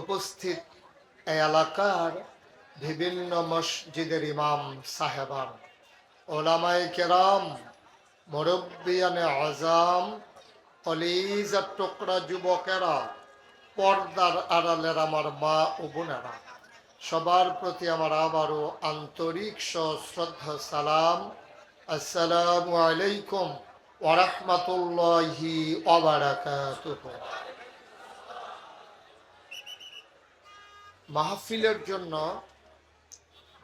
উপস্থিত এলাকার বিভিন্ন মসজিদের ইমাম সাহেবান ওলামাই কেরাম, মুরব্বিয়ানে আজাম, কলিজার টুকরা যুবকেরা, পর্দার আড়ালের আমার মা ও বোনেরা। সবার প্রতি আমার আবারও আন্তরিক শ্রদ্ধা সালাম। আসসালামু আলাইকুম ওরহমতুল্লাহি ওবারাকাতুহ মাহফিলের জন্য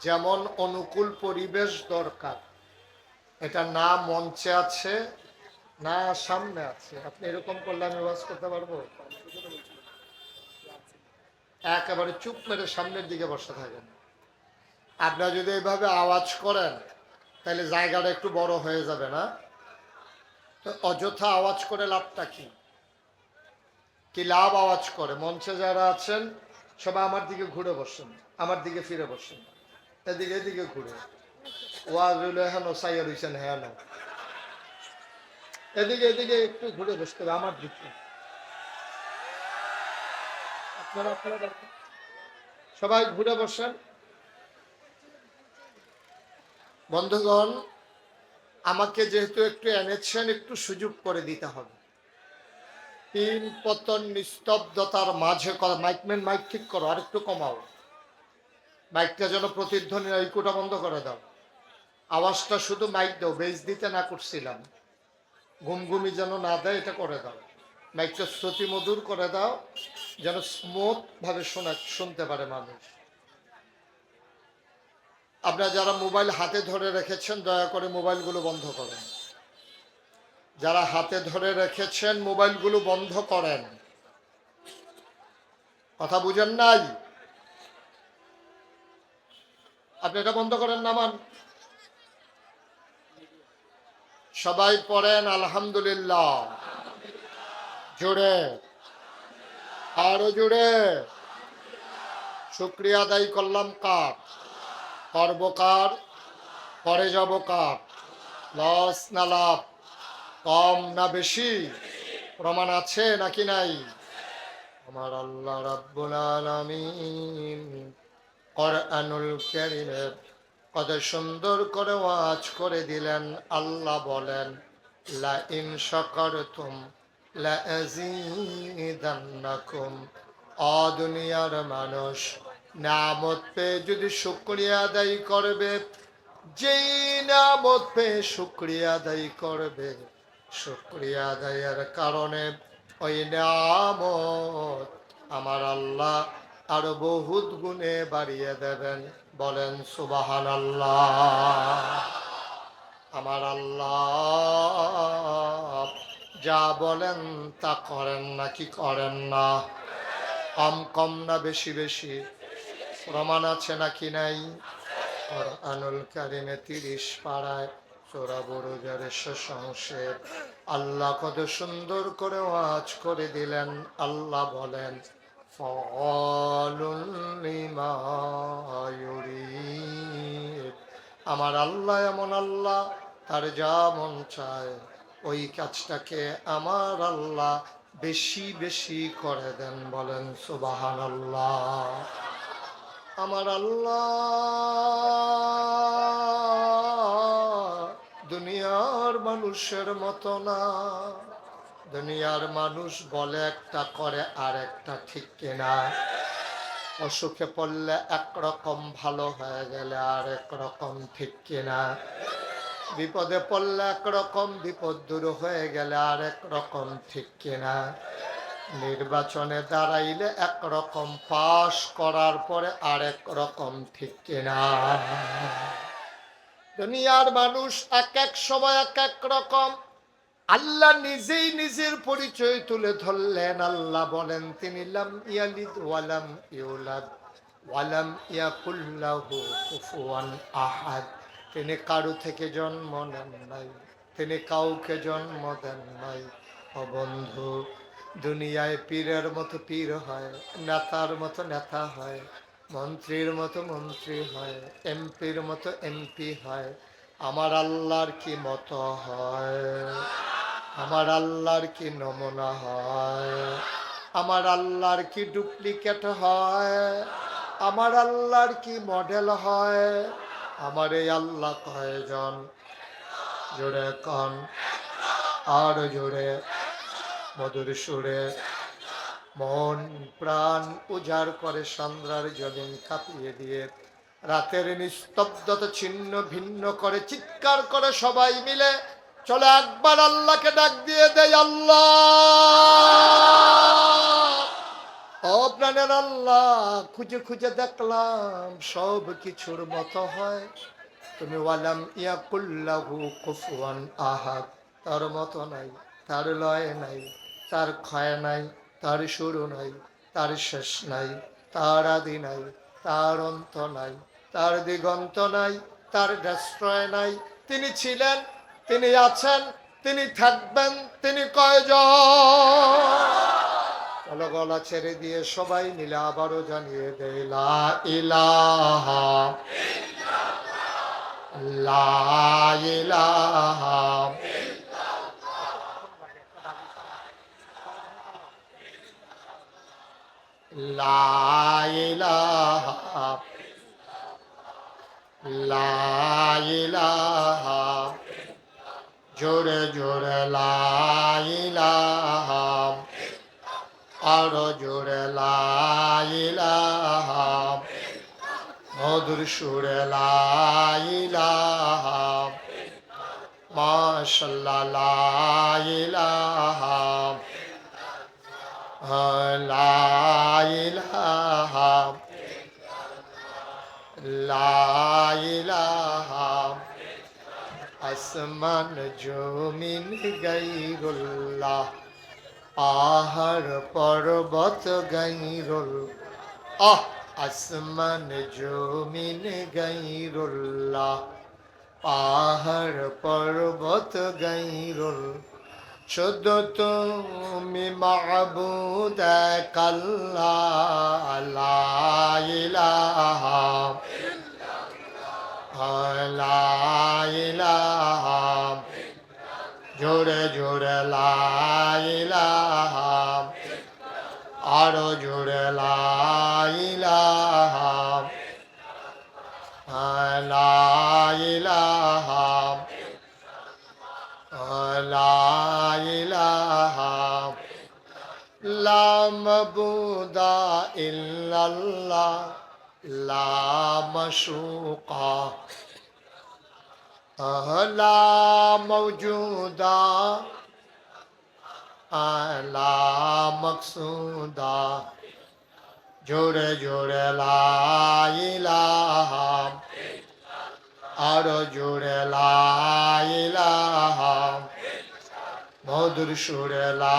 যেমন অনুকূল পরিবেশ দরকার। এটা না মঞ্চে আছে, না সামনে আছে। আপনি এরকম করলে আমি ওয়াজ করতে পারব? একেবারে চুপ মেরে সামনের দিকে বসে থাকেন। আপনারা যদি এইভাবে আওয়াজ করেন, তাহলে জায়গাটা একটু বড় হয়ে যাবে না? তো অযথা আওয়াজ করে লাভটা কি? কি লাভ আওয়াজ করে? মঞ্চে যারা আছেন সবাই আমার দিকে ঘুরে বসেন, আমার দিকে ফিরে বসেন। এদিকে এদিকে ঘুরে। ওয়াজ হইল হেন সাইয়া রইছেন হেন। এদিকে এদিকে একটু ঘুরে বসতে হবে, আমার দিকে। আপনারা সবাই ঘুরে বসেন। বন্ধুগণ, আমাকে যেহেতু একটু এনেছেন, একটু সুযোগ করে দিতে হবে। তিন পতন নিস্তব্ধতার মাঝে কথা মাইকম্যান মাইক ঠিক করো আর একটু কমাও। মাইকটা যেন প্রতিধ্বনি এই কোটা বন্ধ করে দাও। আওয়াজটা শুধু মাইক দাও, বেজ দিতে না করছিলাম। ঘুমঘুমি যেন না দেয়, এটা করে দাও। মাইকটা শ্রুতি মধুর করে দাও, যেন স্মুথ ভাবে শোনা শুনতে পারে মানুষ। আপনারা যারা মোবাইল হাতে ধরে রেখেছেন, দয়া করে মোবাইলগুলো বন্ধ করেন। যারা হাতে ধরে রেখেছেন মোবাইলগুলো বন্ধ করেন। কথা বুঝেন নাই? আপনি এটা বন্ধ করেন না মান সবাই পড়েন, আলহামদুলিল্লাহ। জোরে। আরও জোরে। শুক্রিয়া আদায় করলাম কার? করব কার? পরে যাব কার? লস না লাভ। কম না বেশি? প্রমাণ আছে নাকি নাই? আমার আল্লাহ রাব্বুল আলামিন কোরআনুল কারীমে কত সুন্দর করে ওয়াজ করে দিলেন। আল্লাহ বলেন লা ইন শাকারতুম লা আযীদান্নাকুম অ দুনিয়ার মানুষ নামত পেয়ে যদি শুক্রিয়া আদায় করবে, যেই নামত পেয়ে শুক্রিয়া আদায় করবে শুক্রিয়া আদায়ের কারণে ওই নামত আমার আল্লাহ আরও বহুত গুণে বাড়িয়ে দেবেন। বলেন সুবাহান আল্লাহ আমার আল্লাহ যা বলেন তা করেন না কি করেন না? কম কম না বেশি বেশি? প্রমাণ আছে নাকি নাই? আনুল কারিমে তিরিশ পাড়ায় চোরা বড়জার শেষ অংশে আল্লাহ কত সুন্দর করে ওয়াজ করে দিলেন। আল্লাহ বলেন আমার আল্লাহ এমন আল্লাহ, তার যা মন চায়, ওই কাজটাকে আমার আল্লাহ বেশি বেশি করে দেন বলেন সুবাহান আল্লাহ আমার আল্লাহ দুনিয়ার মানুষের মতো না। দুনিয়ার মানুষ বলে একটা, করে আর একটা ঠিক কিনা। অসুখে পড়লে একরকম ভালো হয়ে গেলে আর একরকম ঠিক কিনা। বিপদে পড়লে একরকম বিপদ দূর হয়ে গেলে আর একরকম ঠিক কিনা। নির্বাচনে দাঁড়াইলে একরকম পাশ করার পরে আরেক রকম ঠিক কিনা। দুনিয়ার মানুষ এক এক সময় এক এক রকম। আল্লাহ নিজেই নিজের পরিচয় তুলে ধরলেন। আল্লাহ বলেন, তিনি লাম ইয়ালিদ ওয়ালাম ইউলাদ ওয়ালাম ইয়াকুল্লাহু কুফুয়ান আহাদ। তিনি কারু থেকে জন্ম নেন নাই, তিনি কাউকে জন্ম দেন নাই। ও বন্ধু, দুনিয়ায় পীরের মতো পীর হয়, নেতার মতো নেতা হয় মন্ত্রীর মতো মন্ত্রী হয়, এমপির মতো এমপি হয়। আমার আল্লাহর কি মতো হয়? আমার আল্লাহর কি নমুনা হয়? আমার আল্লাহর কি ডুপ্লিকেট হয়? আমার আল্লাহর কি মডেল হয়? আমার এই আল্লাহ কয়জন? জোরে কন। আর জোরে, মধুর সুরে। মন প্রাণ উজাড় করে সন্ধ্যার জমিন কাঁপিয়ে দিয়ে। রাতের নিস্তব্ধতা ছিন্ন ভিন্ন করে চিৎকার করে সবাই মিলে, চলে একবার আল্লাহকে ডাক দিয়ে দেয় আল্লাহ! আল্লাহ, খুঁজে খুঁজে দেখলাম সব কিছুর মতো হয়। তুমি ওয়ালাম ইয়াকুল্লাহু কুফুয়ান আহাদ, তার মতো নাই, তার লয় নাই, তার ক্ষয় নাই। তার শুরু নাই, তার শেষ নাই, তার আদি নাই, তার অন্ত নাই, তার দিগন্ত নাই, তার ডাস্ট্রয় নাই। তিনি ছিলেন, তিনি আছেন, তিনি থাকবেন, তিনি কয়জন? গলা ছেড়ে দিয়ে সবাই মিলে আবারও জানিয়ে দেয় লা ইলাহা লা ইলাহা লা ইলাহা, লা জোরে জোরে লাইলাহা আরও জোরে লা ইলাহা, মধুর সুরে লা ইলাহা, মাশাল্লাহ লা লা ইলাহা লা ইলাহা আসমান জমিন গাইরুল্লাহ পাহাড় পর্বত গাইরুল আহ, আসমান জমিন গাইরুল্লাহ পাহাড় পর্বত গাইরুল শুধু তুমি মাহবুদ কাল্লা লা ইলাহা লা ইলাহা জোরে জোরে লা ইলাহা, আরও জোরে লা মাবুদা ইল্লাল্লাহ লা মাশুকা লা মৌজুদা লা মকসুদা জোরে জোরে লা ইলাহা আরও জোরে লা ইলাহা মধুর সুরে লা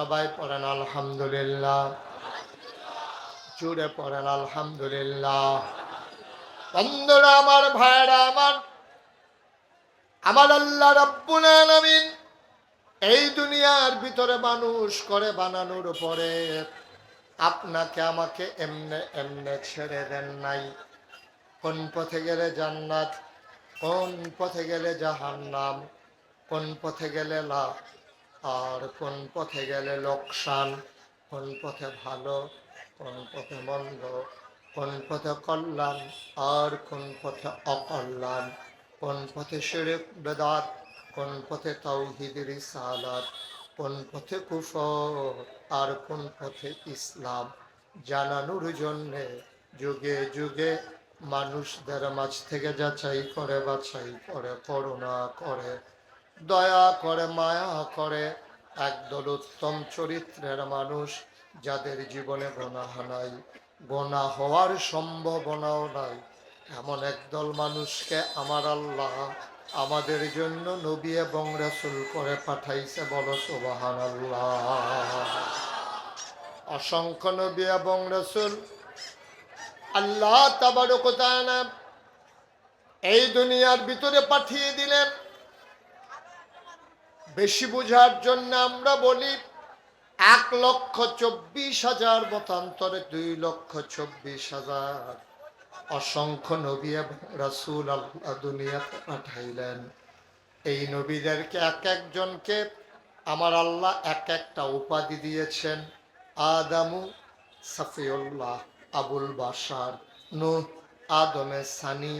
সবাই পড়েন আলহামদুলিল্লাহ। জুড়ে পড়েন আলহামদুলিল্লাহ। বন্ধুরা আমার ভাইরা আমার আমার আল্লাহ রাব্বুল আলামিন এই দুনিয়ার ভিতরে মানুষ করে বানানোর পরে আপনাকে আমাকে এমনে এমনে ছেড়ে দেন নাই। কোন পথে গেলে জান্নাত, কোন পথে গেলে জাহান্নাম, কোন পথে গেলে লাভ আর কোন পথে গেলে লোকসান? কোন পথে ভালো? কোন পথে মন্দ? কোন পথে কল্যাণ? আর কোন পথে অকল্যাণ? কোন পথে শিরক বেদাত? কোন পথে তাওহিদ রিসালাত? কোন পথে কুফর? আর কোন পথে ইসলাম? জানানোর জন্যে যুগে যুগে মানুষদের মাঝ থেকে যাচাই করে বাছাই করে, করুণা করে। দয়া করে, মায়া করে একদল উত্তম চরিত্রের মানুষ যাদের জীবনে গোনাহ নাই। গোনা হওয়ার সম্ভাবনাও নাই। এমন একদল মানুষকে আমার আল্লাহ আমাদের জন্য নবী এবং রাসূল করে পাঠাইছে বলো সুবহানাল্লাহ। অসংখ্য নবী এবং রাসূল। আল্লাহ তাবারক ওয়া তাআলা এই দুনিয়ার ভিতরে পাঠিয়ে দিলেন। বেশি বোঝার জন্য আমরা বলি, এক লক্ষ চব্বিশ হাজার মতান্তরে দুই লক্ষ চব্বিশ হাজার। অসংখ্য নবী রাসূল আল্লাহ দুনিয়াতে পাঠাইলেন। এই নবীদেরকে এক একজনকে আমার আল্লাহ এক একটা উপাধি দিয়েছেন। আদামু সাফিউল্লাহ আবুল বাসার নূহ আদমে সানি,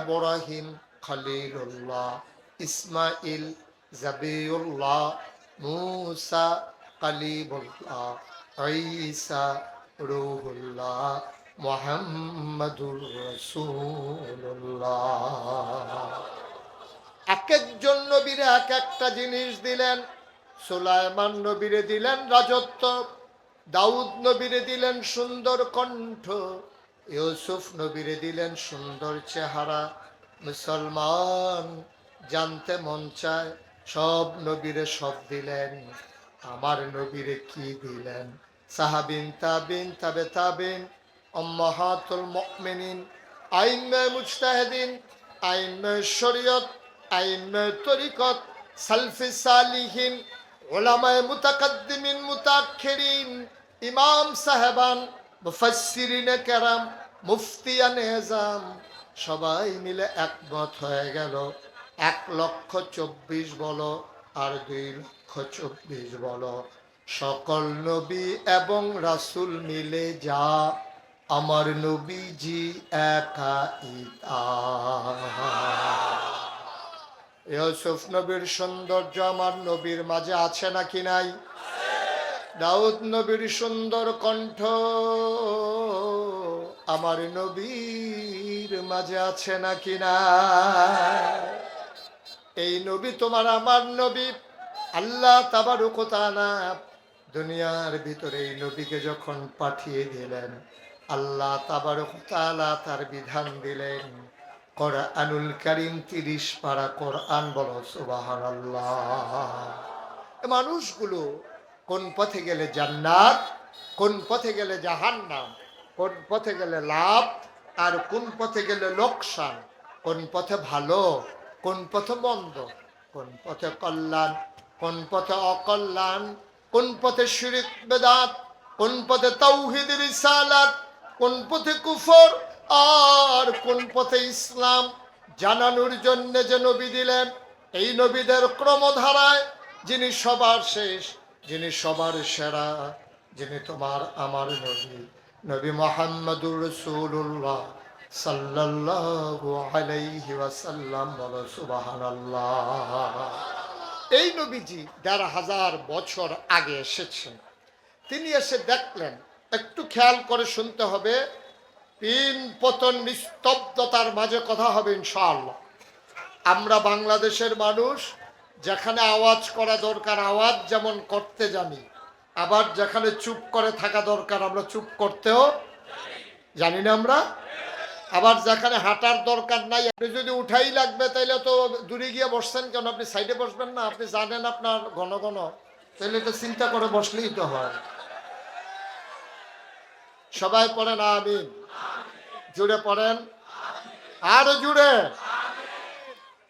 এব্রাহিম খলিলুল্লাহ ইসমাইল জাবিউল্লাহ মুসা কালিবুল্লাহ ঈসা রুহুল্লাহ মোহাম্মদুর রসুল্লাহ এক একজন নবীরে এক একটা জিনিস দিলেন, সুলাইমান নবীরে দিলেন রাজত্ব, দাউদ নবীরে দিলেন সুন্দর কণ্ঠ, ইউসুফ নবীরে দিলেন সুন্দর চেহারা, মুসলমান জানতে মন চায় সব নবীরে সব দিলেন, আমার নবীরে কি দিলেন? সাহাবিন, তাবিন, তাবে তাবিন অম্মাহাতুল মুমিনিন আইমে মুজতাহিদিন আইমে শরীয়ত আইমে তরিকত, সালফি সালিহিন ওলামায়ে মুতাকাদ্দিমিন মুতাআখিরিন, ইমাম সাহেবান, মুফাসসিরিনে কেরাম মুফতিয়ান এজাম সবাই মিলে একমত হয়ে গেল। এক লক্ষ চব্বিশ বলো আর দুই লক্ষ চব্বিশ বলো। সকল নবী এবং রাসূল মিলে যা, আমার নবীজি একা ইউসুফ নবীর সৌন্দর্য আমার নবীর মাঝে আছে নাকি নাই? দাউদ নবীর সুন্দর কণ্ঠ আমার নবীর মাঝে আছে নাকি না এই নবী তোমার, আমার নবী। আল্লাহ তাবারুকতানা দুনিয়ার ভিতরে এই নবীকে যখন পাঠিয়ে দিলেন, আল্লাহ তাবারুকতালা তার বিধান দিলেন, কোরআনুল কারিম তিরিশ পারা কোরআন বলো সুবাহান মানুষগুলো কোন পথে গেলে জান্নাত, কোন পথে গেলে জাহান্নাম, কোন পথে গেলে লাভ, আর কোন পথে গেলে লোকসান, কোন পথে ভালো কোন পথে মন্দ কোন পথে কল্যাণ, কোন পথে অকল্যাণ, কোন পথে শিরিক বেদাত, কোন পথে তৌহিদ রিসালাত, কোন পথে কুফর আর কোন পথে ইসলাম জানানোর জন্য যে নবী দিলেন, এই নবীদের ক্রমধারায় যিনি সবার শেষ, যিনি সবার সেরা, যিনি তোমার আমার নবী নবী মোহাম্মদুর রসুল্লাহ সাল্লাল্লাহু আলাইহি ওয়াসাল্লাম বলো সুবহানাল্লাহ। এই নবীজি দেড় হাজার বছর আগে এসেছেন। তিনি এসে দেখলেন, একটু খেয়াল করে শুনতে হবে, তিন পতন নিস্তব্ধতার মাঝে কথা হবে ইনশাআল্লাহ। আমরা বাংলাদেশের মানুষ, যেখানে আওয়াজ করা দরকার, আওয়াজ যেমন করতে জানি, আবার যেখানে চুপ করে থাকা দরকার, আমরা চুপ করতেও জানি না আমরা। আবার যেখানে হাঁটার দরকার নাই, আপনি যদি উঠাই লাগবে তাহলে তো দূরে গিয়ে বসছেন কেন? আপনি সাইডে বসবেন না, আপনি জানেন আপনার ঘন ঘন। তাহলে তো চিন্তা করে বসলেই তো হয়। সবাই পড়েন, আমিন। জুড়ে পড়েন। আরও জুড়ে।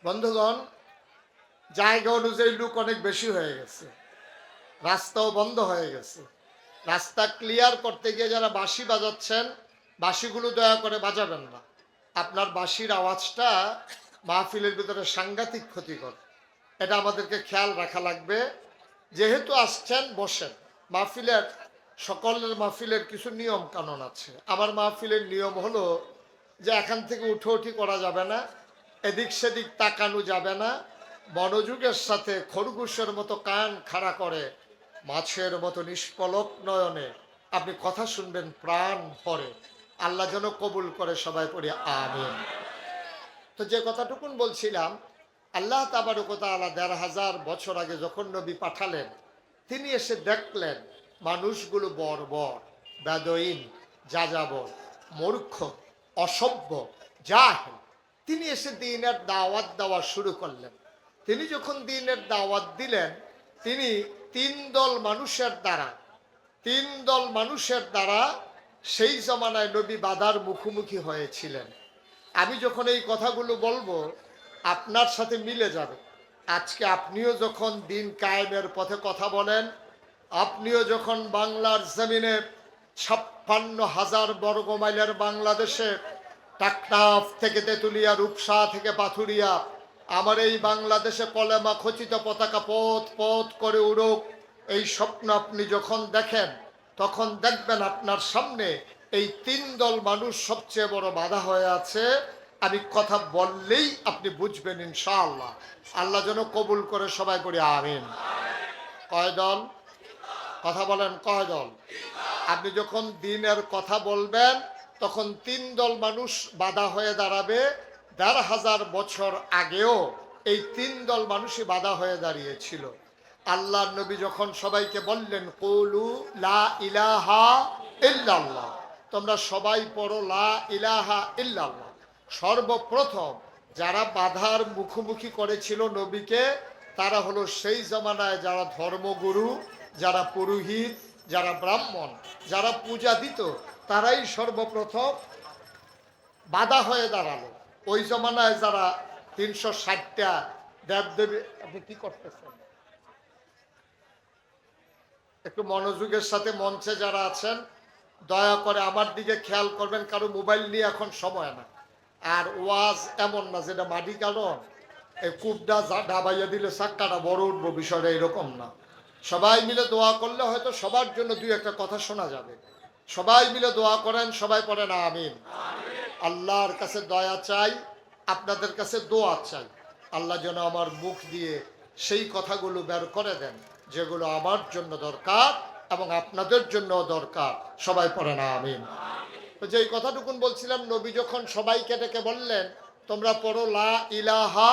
বন্ধুগণ, জায়গা অনুযায়ী লুক অনেক বেশি হয়ে গেছে। রাস্তাও বন্ধ হয়ে গেছে। রাস্তা ক্লিয়ার করতে গিয়ে যারা বাঁশি বাজাচ্ছেন বাঁশিগুলো দয়া করে বাজাবেন না। আপনার বাঁশির আওয়াজটা মাহফিলের ভিতরে সাংঘাতিক ক্ষতিকর। এটা আমাদেরকে খেয়াল রাখা লাগবে। যেহেতু আসছেন, বসেন। মাহফিলের, সকলের মাহফিলের কিছু নিয়ম কানুন আছে। আমার মাহফিলের নিয়ম হলো যে এখান থেকে উঠে উঠি করা যাবে না, এদিক সেদিক তাকানো যাবে না। মনোযোগের সাথে খরগোশের মতো কান খাড়া করে, মাছের মতো নিষ্পলক নয়নে। আপনি কথা শুনবেন, প্রাণ ভরে। আল্লাহ যেন কবুল করে সবাই পড়ি, আমিন। তো যে কথাটুকুন বলছিলাম, আল্লাহ তাবারকতা দেড় হাজার বছর আগে যখন নবী পাঠালেন, তিনি এসে দেখলেন, মানুষগুলো বর্বর, বেদইন, যাযাবর, মূর্খ, অসভ্য, জাহেল। তিনি এসে দিনের দাওয়াত দেওয়া শুরু করলেন। তিনি যখন দিনের দাওয়াত দিলেন, তিনি তিন দল মানুষের দ্বারা, তিন দল মানুষের দ্বারা সেই জমানায় নবী বাধার মুখোমুখি হয়েছিলেন। আমি যখন এই কথাগুলো বলব, আপনার সাথে মিলে যাবে। আজকে আপনিও যখন দিন কায়েমের পথে কথা বলেন, আপনিও যখন বাংলার জমিনে ছাপ্পান্ন হাজার বর্গ মাইলের বাংলাদেশে টাকনাফ থেকে তেঁতুলিয়া, রূপসা থেকে পাথুরিয়া, আমার এই বাংলাদেশে কলেমা খচিত পতাকা পথ পথ করে উড়ুক, এই স্বপ্ন আপনি যখন দেখেন তখন দেখবেন আপনার সামনে এই তিন দল মানুষ সবচেয়ে বড় বাধা হয়ে আছে। আমি কথা বললেই আপনি বুঝবেন ইনশাআল্লাহ। আল্লাহ যেন কবুল করে সবাই করি আমিন। কয় দল? কথা বলেন, কয় দল? আপনি যখন দিনের কথা বলবেন, তখন তিন দল মানুষ বাধা হয়ে দাঁড়াবে। দেড় হাজার বছর আগেও এই তিন দল মানুষই বাধা হয়ে দাঁড়িয়েছিল। আল্লাহ নবী যখন সবাইকে বললেন, কৌলু লা ইলাহা তোমরা সবাই পড়ো, লা ইলাহা ইল্লাল্লাহ। সর্বপ্রথম যারা বাধার মুখোমুখি করেছিল নবীকে, তারা হলো সেই জমানায় যারা ধর্মগুরু, যারা পুরোহিত, যারা ব্রাহ্মণ, যারা পূজা দিত তারাই সর্বপ্রথম বাধা হয়ে দাঁড়াল। ওই জমানায় যারা তিনশো ষাটটা দেবদেবী আপনি কি করতেছেন? একটু মনোযোগের সাথে মঞ্চে যারা আছেন, দয়া করে আমার দিকে খেয়াল করবেন কারও মোবাইল নিয়ে এখন সময় না। আর ওয়াজ এমন না, যেটা মাটি কারণ এই কূপটা ডাবাইয়া দিলে চাক্কাটা বড় উঠবো, বিষয়টা এরকম না। সবাই মিলে দোয়া করলে হয়তো সবার জন্য দুই একটা কথা শোনা যাবে। সবাই মিলে দোয়া করেন, সবাই পড়েন আমিন। আল্লাহর কাছে দয়া চাই, আপনাদের কাছে দোয়া চাই। আল্লাহ যেন আমার মুখ দিয়ে সেই কথাগুলো বের করে দেন। যেগুলো আমার জন্য দরকার এবং আপনাদের জন্য দরকার। সবাই পড়ে না, আমিন। তো যেই কথাটুকুন বলছিলাম, নবী যখন সবাইকে ডেকে বললেন, তোমরা পড়ো লা ইলাহা,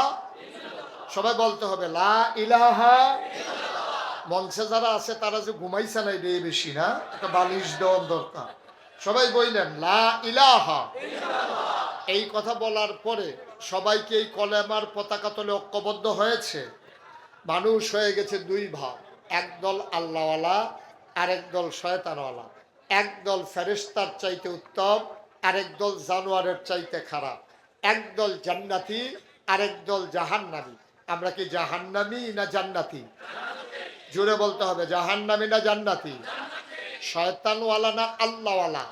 সবাই বলতে হবে, লা ইলাহা। মঞ্চে যারা আছে, তারা যে ঘুমাইছে না এটা বেশি না, একটা বালিশ দেওয়ার দরকার। সবাই বললেন, লা ইলাহা। এই কথা বলার পরে সবাইকে এই কলেমার পতাকা তলে ঐক্যবদ্ধ হয়েছে। মানুষ হয়ে গেছে দুই ভাগ। একদল আল্লাহওয়ালা, আরেক দল শয়তানওয়ালা। একদল ফেরেস্তার চাইতে উত্তম, আরেক দল জানোয়ারের চাইতে খারাপ। একদল জান্নাতি, আরেক দল জাহান্নামি। আমরা কি জাহান্নামি না জান্নাতি? জুড়ে বলতে হবে, জাহান্নামি না জান্নাতি? শয়তানওয়ালা না আল্লাহওয়ালা?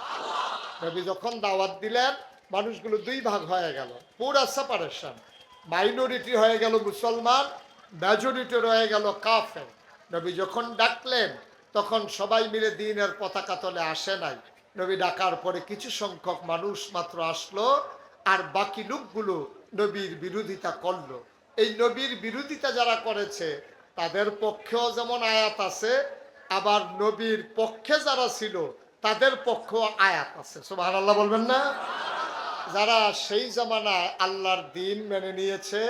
নবী যখন দাওয়াত দিলেন, মানুষগুলো দুই ভাগ হয়ে গেল। পুরা সেপারেশন মাইনরিটি হয়ে গেল মুসলমান মেজরিটি রয়ে গেল কাফে নবী যখন ডাকলেন, তখন সবাই মিলে দিনের পতাকা তলে আসে নাই। নবী ডাকার পরে কিছু সংখ্যক মানুষ মাত্র আসলো আর বাকি লোকগুলো নবীর বিরোধিতা করল। এই নবীর বিরোধিতা যারা করেছে, তাদের পক্ষেও যেমন আয়াত আছে, আবার নবীর পক্ষে যারা ছিল, তাদের পক্ষেও আয়াত আছে। সুবাহ আল্লাহ বলবেন না? যারা সেই জামানায় আল্লাহর দিন মেনে নিয়েছে,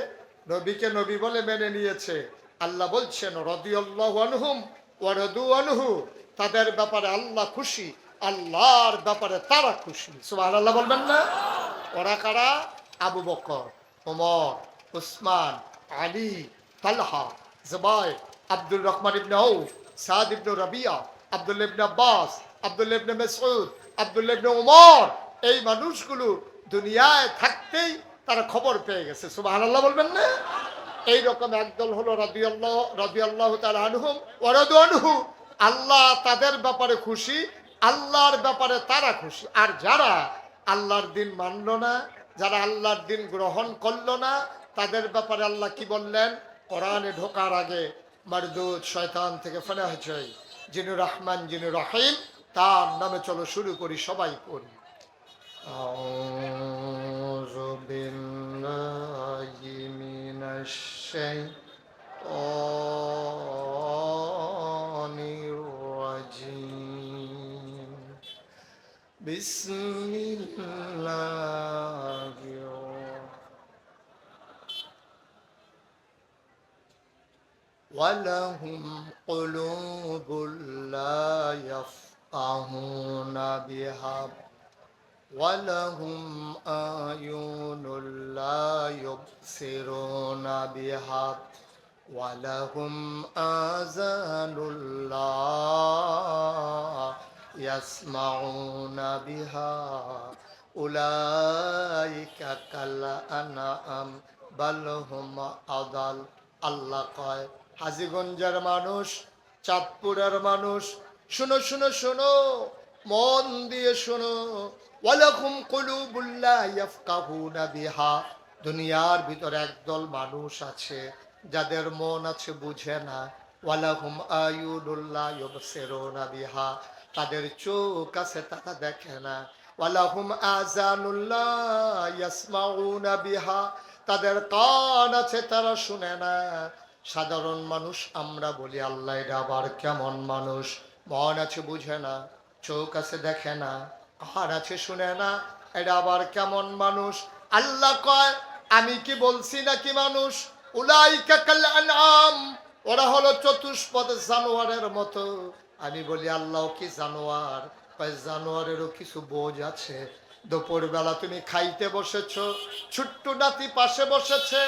নবীকে নবী বলে মেনে নিয়েছে আল্লাহ বলছেন রদিউল্লাহ আনহুম ওয়ারদু আনহু। তাদের ব্যাপারে আল্লাহ খুশি, আল্লাহর ব্যাপারে তারা খুশি। সুবাহ আল্লাহ বলবেন না? ওরা কারা? আবু বকর, ওমর, উসমান, আলী, তালহা, জবাই আব্দুল রহমান ইবনে আউফ সাদ ইবনে Rabiya Abdul ibn Abbas Abdul ইবনে মাসউদ আব্দুল ইবনে ওমর এই মানুষগুলো দুনিয়ায় থাকতেই তারা খবর পেয়ে গেছে। সুবাহ সুবহানাল্লাহ বলবেন না? এই রকম একদল হলো রাদিয়াল্লাহ রাদিয়াল্লাহু তাআলা আনহুম ওয়া রাদু আনহু আল্লাহ তাদের ব্যাপারে খুশি আল্লাহর ব্যাপারে তারা খুশি আর যারা আল্লাহর দিন মানল না যারা আল্লাহর দিন গ্রহণ করলো না তাদের ব্যাপারে আল্লাহ কি বললেন কোরআনে ঢোকার আগে মারদুদ শয়তান থেকে ফেলা হয়েছে যিনি রহমান যিনি রহিম তার নামে চলো শুরু করি সবাই পড়ি أعوذ بالله من الشيطان الرجيم. بسم الله ولهم قلوب لا يفقهون بها. ولهم أعين لا يبصرون بها ولهم آذان لا يسمعون بها أولئك كالأنعام بل هم أضل আল্লাহ কয় হাজিগঞ্জের মানুষ চাঁদপুরের মানুষ শুনো শুনো শুনো মন দিয়ে শুনো ওয়ালাকুম কুলুবুল্লাহ ইয়াফকাহুনা বিহা। দুনিয়ার ভিতরে একদল মানুষ আছে, যাদের মন আছে বুঝে না। ওয়ালাহুম আয়ুনুল্লাহ ইউবসিরুনা বিহা। তাদের চোখ আছে, তারা দেখে না। ওয়ালাহুম আজানুল্লাহ ইয়াসমাউনা বিহা। তাদের কান আছে, তারা শুনে না। সাধারণ মানুষ আমরা বলি, আল্লাহ এটা আবার কেমন মানুষ? মন আছে, বুঝে না। চোখ আছে, দেখে না। কান আছে শুনে না এটা আবার কেমন মানুষ? আল্লাহ কয়, আমি কি বলছি নাকি মানুষ? উলাই কাল আনআম, ওরা হলো চতুষ্পদ জানোয়ারের মতো। আমি বলি আল্লাহ কি জানোয়ার? জানোয়ারেরও কিছু বোঝ আছে। দুপুর বেলা তুমি খাইতে বসেছ, ছোট্ট নাতি পাশে বসেছে,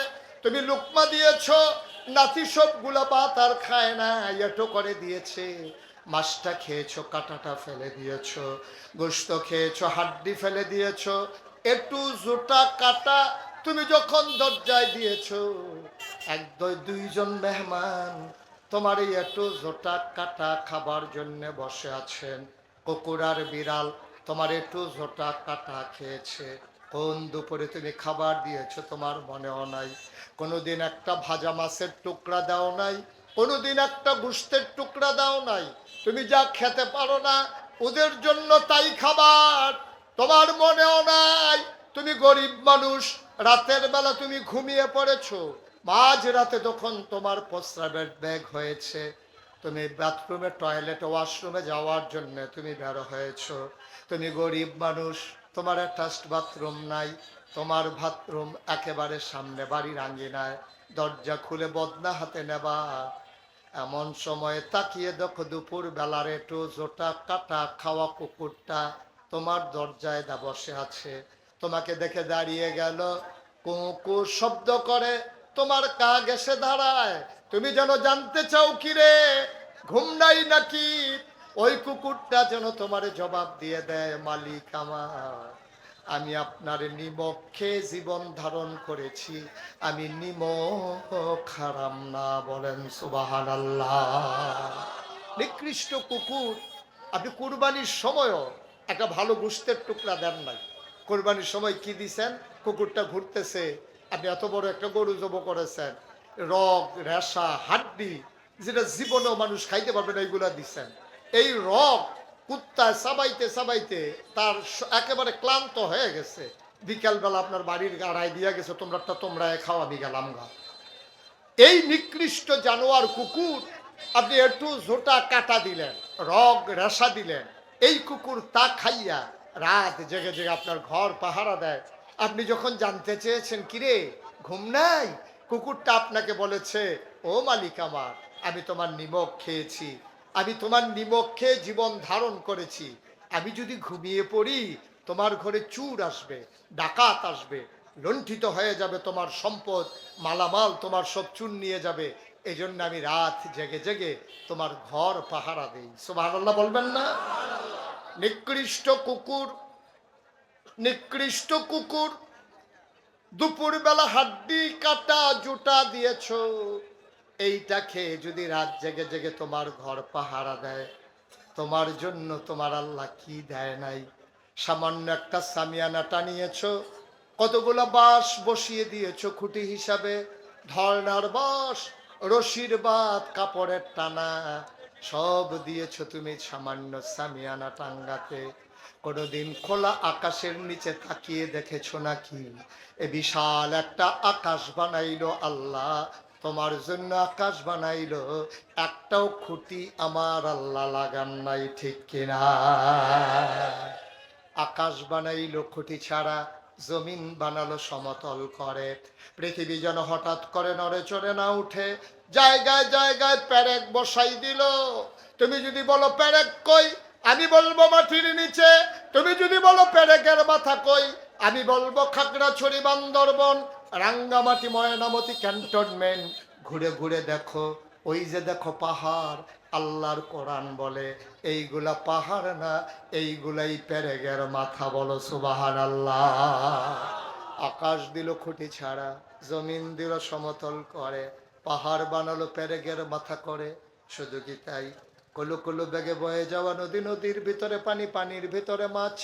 তুমি লুকমা দিয়েছ, নাতি সবগুলা ভাত আর খায় না, এটো করে দিয়েছে। মাছটা খেয়েছো, কাঁটাটা ফেলে দিয়েছ গোস্ত খেয়েছো, হাড্ডি ফেলে দিয়েছ, একটু জোটা কাটা তুমি যখন দরজায় দিয়েছ। এক দুই দুইজন মেহমান তোমার এই একটু জোটা কাটা খাবার জন্য বসে আছেন। কুকুর আর বিড়াল তোমার একটু জোটা কাটা খেয়েছে। কোন দুপুরে তুমি খাবার দিয়েছ তোমার মনেও নাই। কোনোদিন একটা ভাজা মাছের টুকরা দাও নাই কোনোদিন একটা গুস্তের টুকরা দাও নাই। তুমি যা খেতে পারো না, ওদের জন্য তাই খাবার। তোমার মনেও নাই, তুমি গরিব মানুষ, রাতের বেলা তুমি ঘুমিয়ে পড়েছো। মাঝ রাতে তখন তোমার প্রস্রাবের ব্যাগ হয়েছে। তুমি বাথরুমে টয়লেট ওয়াশরুমে যাওয়ার জন্য তুমি বের হয়েছো। তুমি গরিব মানুষ, তোমার অ্যাটাচড বাথরুম নাই, তোমার বাথরুম একেবারে সামনে বাড়ির আঙ্গিনায় দরজা খুলে বদনা হাতে নেবা। এমন সময় তাকিয়ে দেখো দুপুর বেলার একটু জোটা কাটা খাওয়া কুকুরটা তোমার দরজায় দা বসে আছে। তোমাকে দেখে দাঁড়িয়ে গেল, কুকুর শব্দ করে, তোমার কাগ এসে দাঁড়ায়, তুমি যেন জানতে চাও কি রে? ঘুম নাই নাকি? ওই কুকুরটা যেন তোমার জবাব দিয়ে দেয়, মালিক আমার। আমি আপনার নিমক খেয়ে জীবন ধারণ করেছি। আমি নিমক খারাম না বলেন সুবাহান নিকৃষ্ট কুকুর, আপনি কুরবানির সময়ও একটা ভালো গুস্তের টুকরা দেন নাই। কোরবানির সময় কি দিছেন? কুকুরটা ঘুরতেছে, আপনি এত বড় একটা গরু জব করেছেন। রগ, রেশা, হাড্ডি, যেটা জীবনেও মানুষ খাইতে পারবে না এইগুলা দিচ্ছেন এই রগ কুত্তায় সাবাইতে সাবাইতে তার একেবারে ক্লান্ত হয়ে গেছে। বিকালবেলা আপনার বাড়ির গাড়ায় দিয়া গেছে তোমরা তোমরা খাওয়া গেলাম গা এই নিকৃষ্ট জানোয়ার কুকুর আপনি একটু ঝোটা কাটা দিলেন, রগ রেশা দিলেন, এই কুকুর তা খাইয়া রাত জেগে জেগে আপনার ঘর পাহারা দেয়। আপনি যখন জানতে চেয়েছেন, কিরে, ঘুম নাই? কুকুরটা আপনাকে বলেছে, ও মালিক আমার, আমি তোমার নিমক খেয়েছি আমি তোমার নিমক খেয়ে জীবন ধারণ করেছি। আমি যদি ঘুমিয়ে পড়ি, তোমার ঘরে চুর আসবে, ডাকাত আসবে, লুণ্ঠিত হয়ে যাবে তোমার সম্পদ, মালামাল তোমার সব চুন নিয়ে যাবে। এই জন্য আমি রাত জেগে জেগে তোমার ঘর পাহারা দিই। সুবহানাল্লাহ বলবেন না? নিকৃষ্ট কুকুর নিকৃষ্ট কুকুর, দুপুরবেলা হাড্ডি কাটা জুটা দিয়েছ। এইটা খেয়ে যদি রাত জেগে জেগে তোমার ঘর পাহারা দেয়, তোমার জন্য তোমার আল্লাহ কি দেয় নাই? সামান্য একটা সামিয়ানা টানিয়েছ, কতগুলো বাঁশ বসিয়ে দিয়েছ খুঁটি হিসাবে ধর্নার বাঁশ, রশির বাদ কাপড়ের টানা, সব দিয়েছ তুমি সামান্য সামিয়ানা টাঙ্গাতে। কোনোদিন খোলা আকাশের নিচে তাকিয়ে দেখেছ নাকি? এ বিশাল একটা আকাশ বানাইলো আল্লাহ তোমার জন্য আকাশ বানাইলো। একটাও খুঁটি আমার আল্লাহ লাগান নাই, ঠিক কিনা? আকাশ বানাইলো খুঁটি ছাড়া, জমিন বানালো সমতল করে। পৃথিবী যেন হঠাৎ করে নড়ে চড়ে না উঠে, জায়গায় জায়গায় প্যারেক বসাই দিল। তুমি যদি বলো প্যারেক কই, আমি বলব মাটির নিচে। তুমি যদি বলো প্যারেকের মাথা কই, আমি বলব খাগড়াছড়ি বান্দরবন। রাঙ্গামাটি ময়নামতি ক্যান্টনমেন্ট। ঘুরে ঘুরে দেখো, ওই যে দেখো পাহাড়, আল্লাহর কোরআন বলে, এইগুলা পাহাড় না, এইগুলাই পেরেগের মাথা বলো সুবাহান আল্লাহ আকাশ দিল খুঁটি ছাড়া, জমিন দিল সমতল করে, পাহাড় বানালো পেরেগের মাথা করে, শুধু কি তাই? কলু কলু বেগে বয়ে যাওয়া নদী, নদীর ভিতরে পানি, পানির ভিতরে মাছ,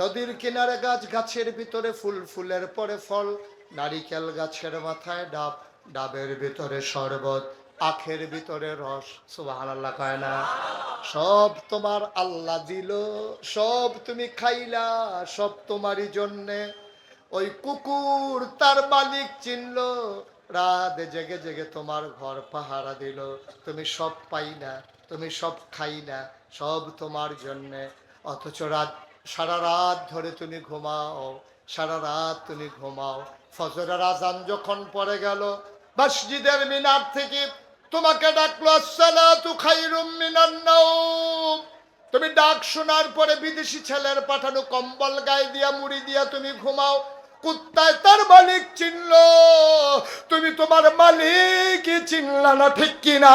নদীর কিনারে গাছ, গাছের ভিতরে ফুল, ফুলের পরে ফল নারিকেল গাছের মাথায় ডাব, ডাবের ভিতরে শরবত, আখের ভিতরে রস সুবাহ আল্লাহ কয় না? সব তোমার আল্লাহ দিল, সব তুমি খাইলা, সব তোমারই জন্যে। ওই কুকুর তার মালিক চিনল, রাত জেগে জেগে তোমার ঘর পাহারা দিল। তুমি সব পাই না তুমি সব খাই না সব তোমার জন্যে। অথচ রাত, সারা রাত ধরে তুমি ঘুমাও, সারা রাত তুমি ঘুমাও। ফজরের আজান যখন পড়ে গেল, মসজিদের মিনার থেকে তোমাকে ডাকলো, আসসালাতু খাইরুম মিনান নাওম। তুমি ডাক শোনার পরে বিদেশি ছেলের পাঠানো কম্বল গায়ে দিয়া, মুড়ি দিয়া তুমি ঘুমাও, কুত্তায় তার মালিক চিনল। তুমি তোমার মালিক চিনলা না, ঠিক কিনা?